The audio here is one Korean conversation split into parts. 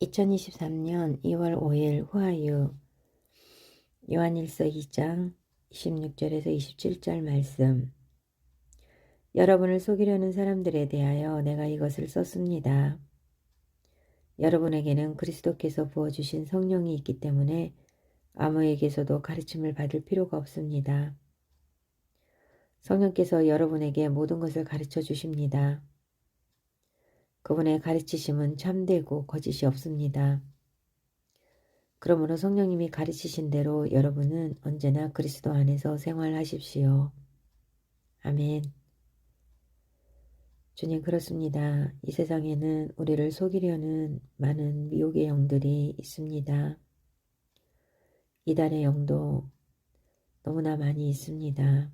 2023년 2월 5일 후하유 요한일서 2장 26절에서 27절 말씀 여러분을 속이려는 사람들에 대하여 내가 이것을 썼습니다. 여러분에게는 그리스도께서 부어주신 성령이 있기 때문에 아무에게서도 가르침을 받을 필요가 없습니다. 성령께서 여러분에게 모든 것을 가르쳐 주십니다. 그분의 가르치심은 참되고 거짓이 없습니다. 그러므로 성령님이 가르치신 대로 여러분은 언제나 그리스도 안에서 생활하십시오. 아멘. 주님 그렇습니다. 이 세상에는 우리를 속이려는 많은 미혹의 영들이 있습니다. 이단의 영도 너무나 많이 있습니다.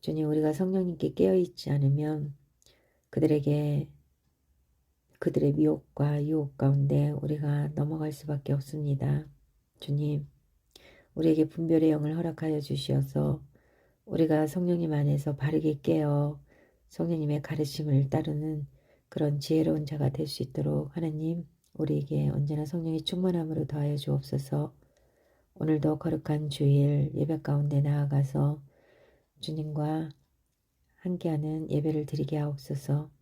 주님 우리가 성령님께 깨어있지 않으면 그들에게 그들의 미혹과 유혹 가운데 우리가 넘어갈 수밖에 없습니다. 주님, 우리에게 분별의 영을 허락하여 주시어서 우리가 성령님 안에서 바르게 깨어 성령님의 가르침을 따르는 그런 지혜로운 자가 될 수 있도록 하나님 우리에게 언제나 성령의 충만함으로 더하여 주옵소서 오늘도 거룩한 주일 예배 가운데 나아가서 주님과 함께하는 예배를 드리게 하옵소서